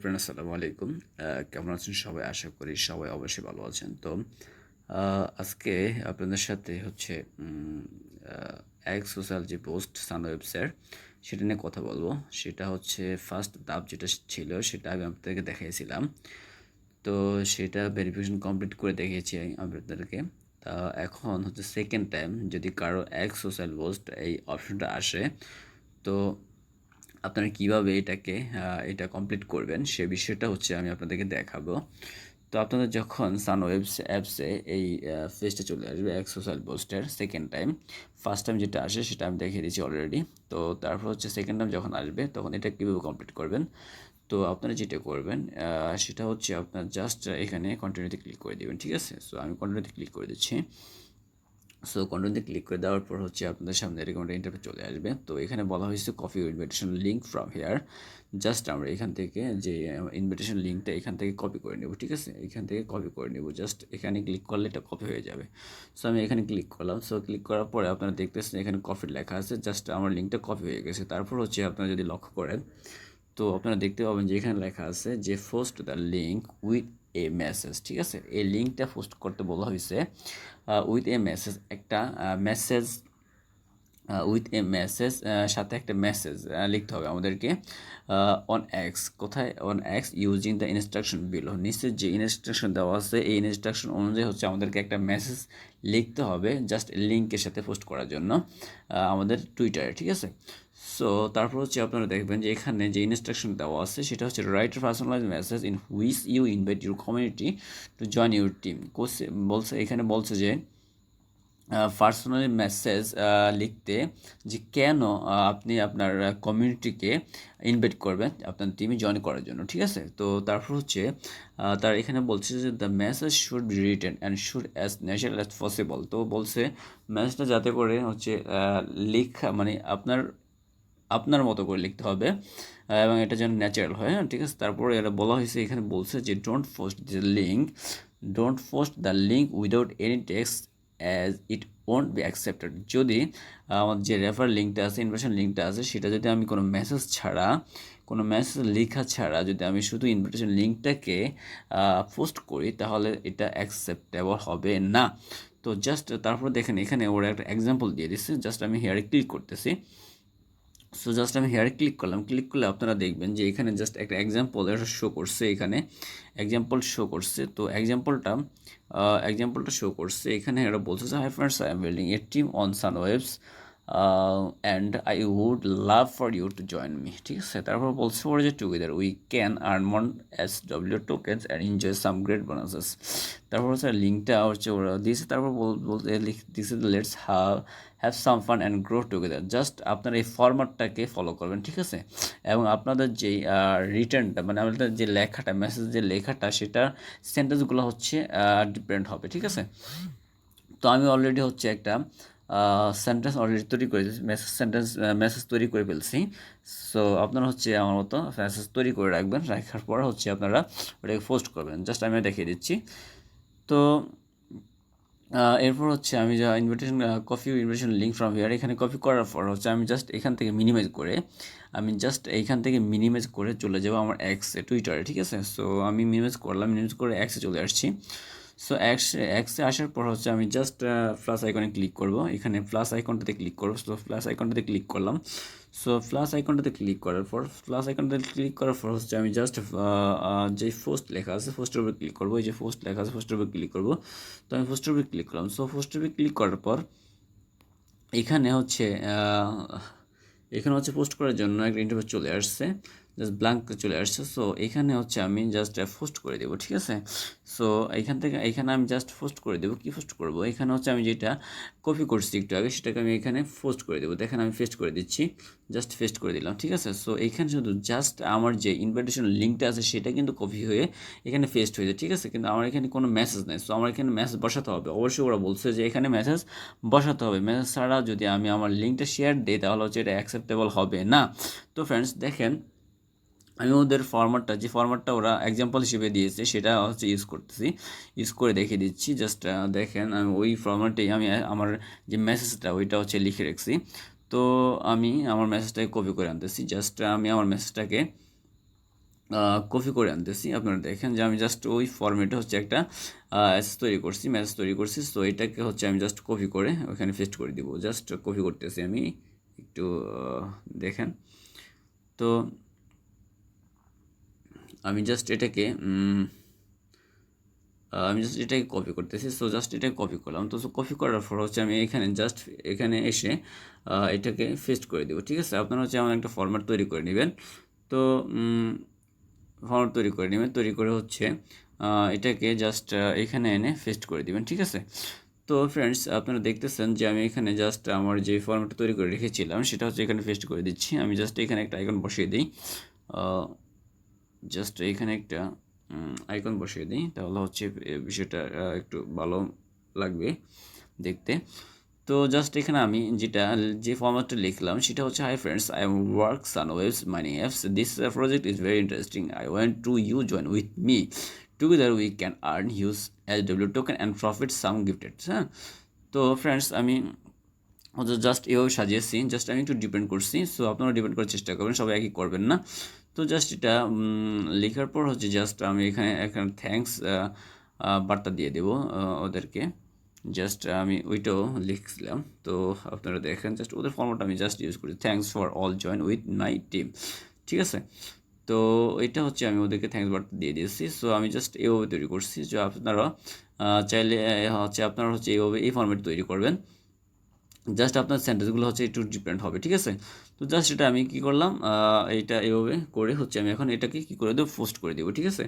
Friend, আসসালামু আলাইকুম। কেমন আছেন সবাই? আশা করি সবাই অবশ্যই ভালো আছেন। তো আজকে আপনাদের সাথে হচ্ছে এক সোশ্যাল যে পোস্ট সানওয়েবসের সেটা নিয়ে কথা বলব। সেটা হচ্ছে ফার্স্ট ধাপ যেটা ছিল, সেটা আমি আপনাদেরকে দেখিয়েছিলাম তো, সেটা ভেরিফিকেশন কমপ্লিট করে দেখিয়েছি আপনাদেরকে। তা, এখন হচ্ছে সেকেন্ড টাইম যদি কারও এক সোশ্যাল পোস্ট এই অপশনটা আসে, তো আপনারা কীভাবে এটাকে এটা কমপ্লিট করবেন সে বিষয়টা হচ্ছে আমি আপনাদেরকে দেখাবো। তো আপনাদের যখন সান ওয়েবস অ্যাপসে এই ফেসটা চলে আসবে, এক সোশ্যাল পোস্টের সেকেন্ড টাইম ফার্স্ট টাইম যেটা আসে সেটা আমি দেখিয়ে দিয়েছি অলরেডি তো তারপর হচ্ছে সেকেন্ড টাইম যখন আসবে, তখন এটা কীভাবে কমপ্লিট করবেন? তো আপনারা যেটা করবেন সেটা হচ্ছে আপনার জাস্ট এখানে কন্টিনিউতে ক্লিক করে দেবেন, ঠিক আছে? সো আমি কন্টিনিউতে ক্লিক করে দিচ্ছি। সো কন্টিনিউতে ক্লিক করে দেওয়ার পর হচ্ছে আপনাদের সামনে এরকম একটা ইন্টারফেস চলে আসবে। তো এখানে বলা হয়েছে copy invitation link from here just আমরা এখান থেকে যে ইনভিটেশন লিঙ্কটা এখান থেকে কপি করে নেব, ঠিক আছে? এখান থেকে কপি করে নেব। জাস্ট এখানে ক্লিক করলে এটা কপি হয়ে যাবে। সো আমি এখানে ক্লিক করলাম। সো ক্লিক করার পরে আপনারা দেখতেছেন এখানে কপি লেখা আছে। জাস্ট আমার লিঙ্কটা কপি হয়ে গেছে। তারপর হচ্ছে আপনারা যদি লক্ষ্য করেন তো আপনারা দেখতে পাবেন যে এখানে লেখা আছে যে post the link with a message ঠিক আছে? এই লিঙ্কটা পোস্ট করতে বলা হয়েছে উইথ এ মেসেজ একটা মেসেজ উইথ এ মেসেজ সাথে একটা মেসেজ লিখতে হবে আমাদেরকে অন এক্স কোথায়? On X using the instruction below নিচে যে ইনস্ট্রাকশন দেওয়া আছে, এই ইনস্ট্রাকশন অনুযায়ী হচ্ছে আমাদেরকে একটা মেসেজ লিখতে হবে জাস্ট লিঙ্কের সাথে পোস্ট করার জন্য আমাদের টুইটারে ঠিক আছে? সো তারপর হচ্ছে আপনারা দেখবেন যে এখানে যে ইনস্ট্রাকশন দেওয়া আছে, সেটা হচ্ছে write personalize message in which you invite your community to join your team Kose, বলছে, এখানে বলছে যে পার্সোনালি মেসেজ লিখতে যে কেন আপনি আপনার কমিউনিটিকে ইনভাইট করবেন, আপনার টিমে জয়েন করার জন্য, ঠিক আছে? তো তারপর হচ্ছে তার এখানে বলছে যে the message should be written and should as natural as possible তো বলছে মেসেজটা যাতে করে হচ্ছে লেখা মানে আপনার আপনার মতো করে লিখতে হবে এবং এটা যেন ন্যাচারাল হয় হ্যাঁ ঠিক আছে? তারপরে এটা বলা হয়েছে, এখানে বলছে যে don't post the link don't post the link without any text as it won't be accepted যদি আমার যে রেফার লিঙ্কটা আছে ইনভিটেশন লিঙ্কটা আছে, সেটা যদি আমি কোনো মেসেজ ছাড়া, কোনো মেসেজ লেখা ছাড়া যদি আমি শুধু ইনভিটেশন লিঙ্কটাকে পোস্ট করি, তাহলে এটা অ্যাকসেপ্টেবল হবে না। তো জাস্ট তারপর দেখেন, এখানে ওরা একটা এক্সাম্পল দিয়ে দিচ্ছে জাস্ট আমি হেয়ারে ক্লিক করতেছি। সো জাস্ট আমি হেয়ার ক্লিক করলাম ক্লিক করলে আপনারা দেখবেন যে এখানে জাস্ট একটা এক্সাম্পল এটা শো করছে এখানে। এক্সাম্পল শো করছে, তো এক্সাম্পলটা এক্সাম্পলটা শো করছে। এখানে এটা বলছে যে hi friends I am building a team on Sun Waves and I would love for you to join me ঠিক আছে? তারপর বলছে ওরা যে together we can earn more S W tokens and enjoy some great bonuses তারপর হচ্ছে লিঙ্কটা হচ্ছে ওরা দিয়েছে, তারপর বল- বলতে দিয়েছে let's have have some fun and grow together just আপনার এই ফরম্যাটটাকে ফলো করবেন, ঠিক আছে? এবং আপনাদের যেই রিটার্নটা মানে আমাদের যে লেখাটা মেসেজ যে লেখাটা, সেটার সেন্টেন্সগুলো হচ্ছে ডিপেন্ড হবে, ঠিক আছে? তো আমি অলরেডি হচ্ছে একটা সেন্টেন্স অলরেডি তৈরি করে মেসেজ সেন্টেন্স মেসেজ তৈরি করে ফেলছি। সো আপনারা হচ্ছে আমার মতো মেসেজ তৈরি করে রাখবেন। রাখার পর হচ্ছে আপনারা ওটাকে পোস্ট করবেন। জাস্ট আমি দেখিয়ে দিচ্ছি। তো এরপর হচ্ছে আমি যা invitation copy invitation link from here এখানে কপি করার পর হচ্ছে আমি জাস্ট এখান থেকে মিনিমাইজ করে, আমি জাস্ট এইখান থেকে মিনিমাইজ করে চলে যাব আমার এক্সে টুইটারে ঠিক আছে? সো আমি মিনিমাইজ করলাম মিনিমাইজ করে এক্সে চলে আসছি। সো এক্স এক্সে আসার পর হচ্ছে আমি জাস্ট প্লাস আইকনে ক্লিক করব। এখানে প্লাস আইকনটাতে ক্লিক করব। সো প্লাস আইকনটাতে ক্লিক করলাম। সো প্লাস আইকনটাতে ক্লিক করার পর প্লাস আইকনটাতে ক্লিক করার পর হচ্ছে আমি জাস্ট যে পোস্ট লেখা আছে পোস্টের উপর ক্লিক করব। এই যে পোস্ট লেখা আছে পোস্টের উপর ক্লিক করব। তো আমি পোস্টের উপর ক্লিক করলাম। সো পোস্টের উপর ক্লিক করার পর এখানে হচ্ছে এখানে হচ্ছে পোস্ট করার জন্য একটা ইন্টারভিউ চলে আসছে। জাস্ট ব্ল্যাঙ্ক চলে আসছে। সো এখানে হচ্ছে আমি জাস্ট পোস্ট করে দেবো, ঠিক আছে? সো এখান থেকে, এখানে আমি জাস্ট পোস্ট করে দেবো। কী পোস্ট করব? এখানে হচ্ছে আমি যেটা কপি করছি একটু আগে, সেটাকে আমি এখানে পোস্ট করে দেবো। দেখেন আমি পেস্ট করে দিচ্ছি জাস্ট পেস্ট করে দিলাম, ঠিক আছে? সো এখানে শুধু জাস্ট আমার যে ইনভাইটেশন লিঙ্কটা আছে, সেটা কিন্তু কপি হয়ে এখানে পেস্ট হয়ে যায়, ঠিক আছে? কিন্তু আমার এখানে কোনো মেসেজ নেই। সো আমার এখানে মেসেজ বসাতে হবে। অবশ্যই ওরা বলছে যে এখানে মেসেজ বসাতে হবে। মেসেজ ছাড়া যদি আমি আমার লিঙ্কটা শেয়ার দিই, তাহলে হচ্ছে এটা অ্যাকসেপ্টেবল হবে না। তো ফ্রেন্ডস দেখেন আমি ওদের ফরম্যাটটা যে ফরম্যাটটা ওরা এক্সাম্পল হিসেবে দিয়েছে, সেটা হচ্ছে ইউজ করতেছি। ইউজ করে দেখে দিচ্ছি জাস্ট দেখেন, আমি ওই ফরম্যাটেই আমি, আমার যে মেসেজটা ওইটা হচ্ছে লিখে রাখছি। তো আমি আমার মেসেজটাকে কপি করে আনতেছি জাস্ট আমি আমার মেসেজটাকে কপি করে আনতেছি। আপনারা দেখেন যে আমি জাস্ট ওই ফর্মেটে হচ্ছে একটা অ্যাসেস তৈরি করছি ম্যাসেজ তৈরি করছি। সো এটাকে হচ্ছে আমি জাস্ট কপি করে ওখানে পেস্ট করে দিব। জাস্ট কপি করতেছি আমি, একটু দেখেন। তো আমি জাস্ট এটাকে আমি জাস্ট এটাকে কপি করতেছি। সো জাস্ট এটাকে কপি করলাম। তো কপি করার পর হচ্ছে আমি এখানে জাস্ট এখানে এসে এটাকে ফেস্ট করে দেবো, ঠিক আছে? আপনারা হচ্ছে আমার একটা ফরম্যাট তৈরি করে নেবেন। তো ফরম্যাট তৈরি করে নেবেন। তৈরি করে হচ্ছে এটাকে জাস্ট এখানে এনে ফেস্ট করে দিবেন, ঠিক আছে? তো ফ্রেন্ডস আপনারা দেখতেছেন যে আমি এখানে জাস্ট আমার যে ফর্মেটটা তৈরি করে রেখেছিলাম, সেটা হচ্ছে এখানে পেস্ট করে দিচ্ছি। আমি জাস্ট এখানে একটা আইকন বসিয়ে দিই। জাস্ট এখানে একটা আইকন বসিয়ে দিই, তাহলে হচ্ছে বিষয়টা একটু ভালো লাগবে দেখতে। তো জাস্ট এখানে আমি যেটা, যে ফর্ম্যাটটা লিখলাম, সেটা হচ্ছে hi friends I am work Sun Waves mining apps this project is very interesting I want to you join with me together we can earn huge S W token and profit some gifted হ্যাঁ তো friends আমি just এভাবে সাজিয়েছি just আমি একটু depend করছি so আপনারা depend করার চেষ্টা করবেন, সবাই একই করবেন না। তো জাস্ট এটা লেখার পর হচ্ছে জাস্ট আমি এখানে এখানে থ্যাঙ্কস বার্তা দিয়ে দেবো ওদেরকে। জাস্ট আমি ওইটাও লিখছিলাম। তো আপনারা দেখেন জাস্ট ওদের ফর্মটা আমি জাস্ট ইউজ করি। Thanks for all join with my team ঠিক আছে? তো এটা হচ্ছে আমি ওদেরকে থ্যাঙ্কস বার্তা দিয়ে দিয়েছি। সো আমি জাস্ট এভাবে তৈরি করছি যে আপনারা চাইলে হচ্ছে আপনারা হচ্ছে এইভাবে এই ফর্মেট তৈরি করবেন। জাস্ট আপনার সেন্টেন্সগুলো হচ্ছে একটু ডিপেন্ড হবে, ঠিক আছে? তো জাস্ট এটা আমি কি করলাম এইটা এভাবে করে হচ্ছে আমি এখন এটাকে কি করে দেবো পোস্ট করে দেবো, ঠিক আছে?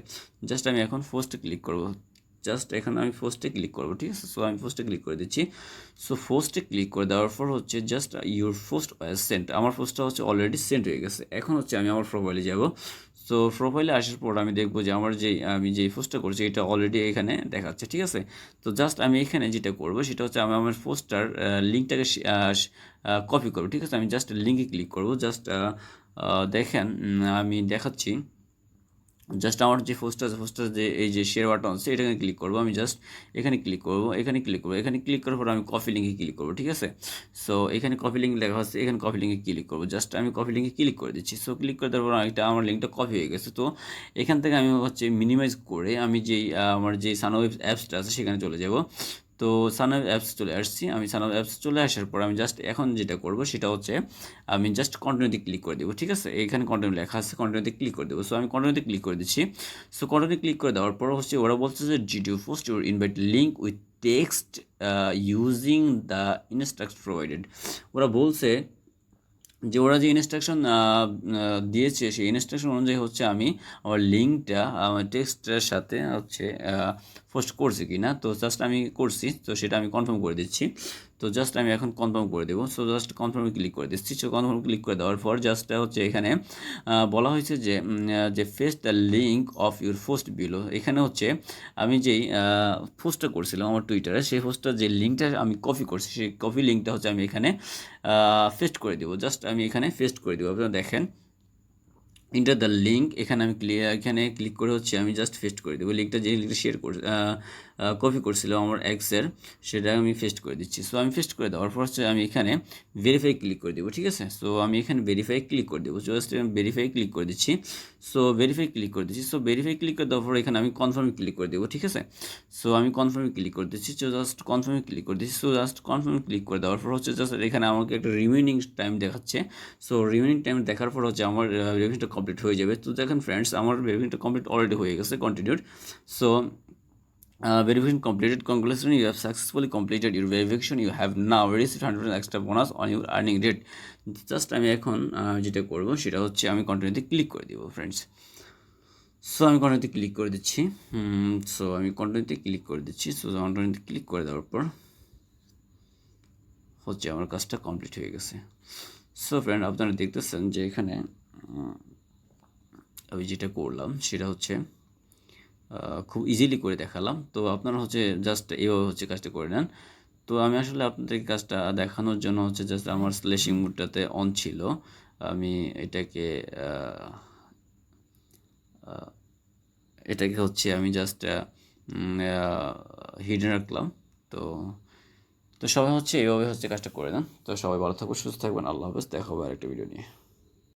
জাস্ট আমি এখন পোস্টে ক্লিক করব। জাস্ট এখানে আমি পোস্টে ক্লিক করব, ঠিক আছে? সো আমি পোস্টে ক্লিক করে দিচ্ছি। সো পোস্টে ক্লিক করে দেওয়ার পর হচ্ছে জাস্ট ইউর পোস্ট সেন্ট আমার পোস্টটা হচ্ছে অলরেডি সেন্ট হয়ে গেছে। এখন হচ্ছে আমি আমার প্রোফাইলে যাব। সো প্রোফাইলে আসার পর আমি দেখব যে আমার যে, আমি যে পোস্টটা করছি, এটা অলরেডি এখানে দেখাচ্ছে, ঠিক আছে? তো জাস্ট আমি এখানে যেটা করব, সেটা হচ্ছে আমি আমার পোস্টটার লিঙ্কটাকে কপি করব, ঠিক আছে? আমি জাস্ট লিঙ্কে ক্লিক করব জাস্ট দেখেন আমি দেখাচ্ছি। জাস্ট আমার যে আছে পোস্টার যে এই যে শেয়ার বাটন আছে, এটাকে ক্লিক করব আমি জাস্ট এখানে ক্লিক করব, এখানে ক্লিক করব, এখানে ক্লিক করার পর আমি কপি লিঙ্কে ক্লিক করব, ঠিক আছে? সো এখানে কপি লিঙ্ক লেখা আছে, এখানে কপি লিঙ্কে ক্লিক করব জাস্ট আমি কপি লিঙ্কে ক্লিক করে দিচ্ছি। সো ক্লিক করে দেওয়ার পর একটা, আমার লিঙ্কটা কপি হয়ে গেছে। তো এখান থেকে আমি হচ্ছে মিনিমাইজ করে আমি যেই আমার যে সানোয়েব অ্যাপসটা আছে, সেখানে চলে যাব। তো সানওয়েব অ্যাপস চলে আসছি। আমি সানওয়েব অ্যাপস চলে আসার পর আমি জাস্ট এখন যেটা করব সেটা হচ্ছে, আমি জাস্ট কন্টিনিউতে ক্লিক করে দেবো, ঠিক আছে? এখানে কন্টিনিউ লেখা আছে কন্টিনিউতে ক্লিক করে দেবো। সো আমি কন্টিনিউতে ক্লিক করে দিচ্ছি। সো কন্টিনিউ ক্লিক করে দেওয়ার পর হচ্ছে ওরা বলছে যে you post your invite link with text using the instruction provided ওরা বলছে যে, ওরা যে ইনস্ট্রাকশন দিয়েছে, সেই ইনস্ট্রাকশন অনুযায়ী হচ্ছে আমি আমার লিঙ্কটা আমার টেক্সটের সাথে হচ্ছে পোস্ট করছি কি না তো জাস্ট আমি করছি, তো সেটা আমি কনফার্ম করে দিচ্ছি। তো জাস্ট আমি এখন কনফার্ম করে দেবো। সো জাস্ট কনফার্মে ক্লিক করে দিচ্ছি। সো কনফার্ম ক্লিক করে দেওয়ার পর জাস্ট হচ্ছে এখানে বলা হয়েছে যে যে face the link of your post below এখানে হচ্ছে আমি যেই পোস্টটা করছিলাম আমার টুইটারে সেই পোস্টটা যে লিঙ্কটা আমি কপি করছি, সেই কপি লিঙ্কটা হচ্ছে আমি এখানে পেস্ট করে দেবো। জাস্ট আমি এখানে পেস্ট করে দেবো। আপনারা দেখেন ইন্টার দ্য লিঙ্ক এখানে আমি ক্লিয়ার এখানে ক্লিক করে হচ্ছে আমি জাস্ট পেস্ট করে দেবো লিঙ্কটা যে লিঙ্কটা শেয়ার করে কপি করছিলাম আমার এক্সের সেটা আমি পেস্ট করে দিচ্ছি সো আমি পেস্ট করে দেওয়ার পর হচ্ছে আমি এখানে ভেরিফাই ক্লিক করে দেবো ঠিক আছে সো আমি এখানে ভেরিফাই ক্লিক করে দেবো জাস্ট আমি ভেরিফাই ক্লিক করে দিচ্ছি সো ভেরিফাই ক্লিক করে দিচ্ছি সো ভেরিফাই ক্লিক করে দেওয়ার পর এখানে আমি কনফার্মে ক্লিক করে দেবো ঠিক আছে সো আমি কনফার্মে ক্লিক করে দিচ্ছি সো জাস্ট কনফার্মে ক্লিক করে দিচ্ছি সো জাস্ট কনফার্মে ক্লিক করে দেওয়ার পর হচ্ছে জাস্ট এখানে আমাকে একটা রিমেনিং টাইম দেখাচ্ছে সো রিমেনিং টাইম দেখার পর হচ্ছে আমার ভেরিফিকেশনটা কমপ্লিট হয়ে যাবে তো দেখেন ফ্রেন্ডস আমার ভেরিফিকেশনটা কমপ্লিট অলরেডি হয়ে গেছে continued so Uh, verification completed. Congratulations, you have successfully completed your verification. You have received 100 extra bonus on your earning rate. Just আমি এখন যেটা করব সেটা হচ্ছে আমি কন্টিনিউতে ক্লিক করে দিব ফ্রেন্ডস সো আমি কন্টিনিউতে ক্লিক করে দিচ্ছি সো আমি কন্টিনিউতে ক্লিক করে দিচ্ছি সো কন্টিনিউতে ক্লিক করে দেওয়ার পর হচ্ছে আমার কাজটা কমপ্লিট হয়ে গেছে সো ফ্রেন্ড আপনারা দেখতেছেন যে এখানে আমি যেটা করলাম সেটা হচ্ছে খুব ইজিলি করে দেখালাম। তো আপনারা হচ্ছে জাস্ট এইভাবে হচ্ছে কাজটা করে নেন। তো আমি আসলে আপনাদেরকে কাজটা দেখানোর জন্য হচ্ছে জাস্ট আমার স্লেশিং মুডটাতে অন ছিল। আমি এটাকে এটাকে হচ্ছে আমি জাস্ট হিডেন রাখলাম। তো তো সবাই হচ্ছে এইভাবে হচ্ছে কাজটা করে দেন তো সবাই ভালো থাকবেন সুস্থ থাকবেন। আল্লাহ হাফেজ। দেখা হবে আরেকটা ভিডিও নিয়ে।